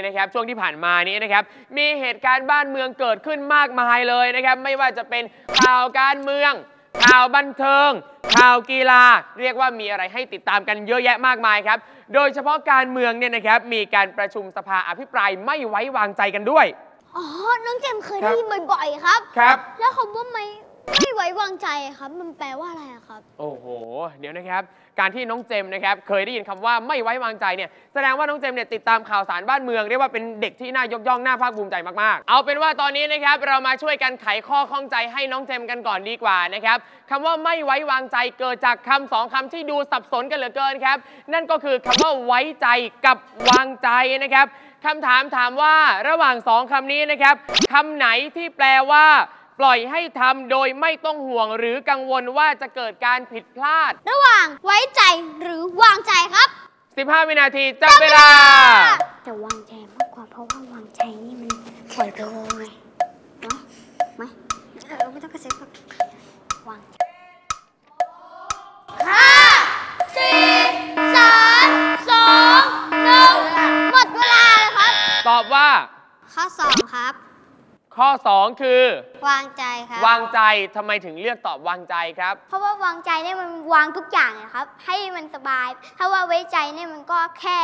นี้นะครับช่วงที่ผ่านมานี้นะครับมีเหตุการณ์บ้านเมืองเกิดขึ้นมากมายเลยนะครับไม่ว่าจะเป็นข่าวการเมือง ข่าวบันเทิง ข่าวกีฬา เรียกว่ามีอะไรให้ติดตามกันเยอะแยะมากมายครับโดยเฉพาะการเมืองเนี่ยนะครับมีการประชุมสภาอภิปรายไม่ไว้วางใจกันด้วยอ๋อน้องเจมส์เคยครับได้ยินบ่อยๆครับ ครับ แล้วคำว่าไม่ ไม่ไว้วางใจครับ มันแปลว่าอะไรอะครับ โอ้โห เดี๋ยวนะครับ การที่น้องเจมส์นะครับ เคยได้ยินคำว่าไม่ไว้วางใจเนี่ย แสดงว่าน้องเจมส์เนี่ยติดตามข่าวสารบ้านเมืองเรียกว่าเป็นเด็กที่น่ายกย่องน่าภาคภูมิใจมากๆ เอาเป็นว่าตอนนี้นะครับเรามาช่วยกันไขข้อข้องใจให้น้องเจมส์กันก่อนดีกว่านะครับคำว่าไม่ไว้วางใจเกิดจากคำสองคำที่ดูสับสนกันเหลือเกินครับ นั่นก็คือคำว่าไว้ใจกับวางใจนะครับคำถามถามว่าระหว่างสองคำนี้นะครับคำไหนที่แปลว่า ปล่อยให้ทำโดยไม่ต้องห่วงหรือกังวลว่าจะเกิดการผิดพลาด ระหว่างไว้ใจหรือวางใจครับ 15 วินาทีจับเวลาจะวางใจมากกว่าเพราะว่าวางใจนี่มันปล่อยไปเลยไงเนาะไหมเออไม่ต้องกระซิบครับวางใจห้าสี่สามสองหนึ่งหมดเวลาเลยครับ ตอบว่า ข้อสองครับ ข้อ 2 คือ วางใจครับ วางใจทำไมถึงเลือกตอบวางใจครับ เพราะว่าวางใจเนี่ยมันวางทุกอย่างนะครับ ให้มันสบาย ถ้าว่าไว้ใจเนี่ยมันก็แค่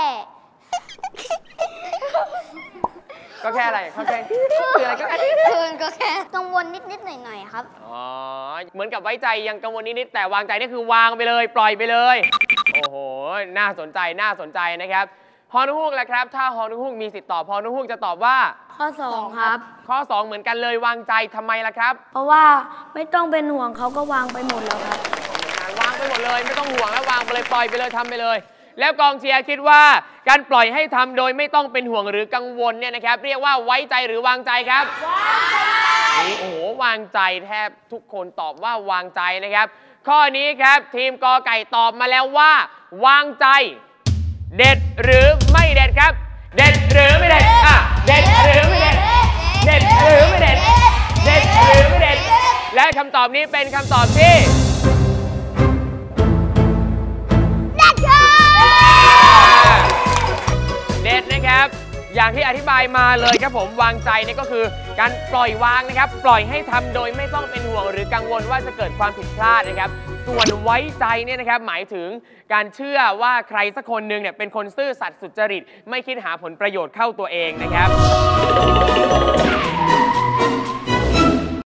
ก็แค่อะไรก็แค่คืออะไรก็แค่มันก็แค่กังวลนิดๆหน่อยๆครับ อ๋อ เหมือนกับไว้ใจยังกังวลนิดๆแต่วางใจนี่คือวางไปเลย ปล่อยไปเลย โอ้โห น่าสนใจน่าสนใจนะครับ ฮอนุฮุกแหละครับ ถ้าฮอนุฮุกมีสิทธิ์ตอบฮอนุฮุกจะตอบว่า ข้อ2ครับ ข้อ 2 เหมือนกันเลยวางใจทำไมล่ะครับ เพราะว่าไม่ต้องเป็นห่วงเขาก็วางไปหมดแล้วครับ วางไปหมดเลยไม่ต้องห่วงแล้ววางไปเลยปล่อยไปเลยทำไปเลย แล้วกองเชียร์คิดว่าการปล่อยให้ทำโดยไม่ต้องเป็นห่วงหรือกังวลเนี่ยนะครับ เรียกว่าไว้ใจหรือวางใจครับวางใจโอ้โหวางใจแทบทุกคนตอบว่าวางใจนะครับ ข้อนี้ครับทีมกอไก่ตอบมาแล้วว่า วางใจ เด็ดหรือไม่เด็ดครับ เด็ดหรือไม่เด็ดอะเด็ดหรือไม่เด็ด เด็ดหรือไม่เด็ด เด็ดหรือไม่เด็ด และคำตอบนี้เป็นคำตอบที่ อย่างที่อธิบายมาเลยครับผมวางใจเนี่ยก็คือการปล่อยวางนะครับ ปล่อยให้ทำโดยไม่ต้องเป็นห่วง หรือกังวลว่าจะเกิดความผิดพลาดนะครับ ส่วนไว้ใจเนี่ยนะครับหมายถึงการเชื่อว่าใครสักคนหนึ่งเนี่ยเป็นคนซื่อสัตย์สุจริต ไม่คิดหาผลประโยชน์เข้าตัวเองนะครับ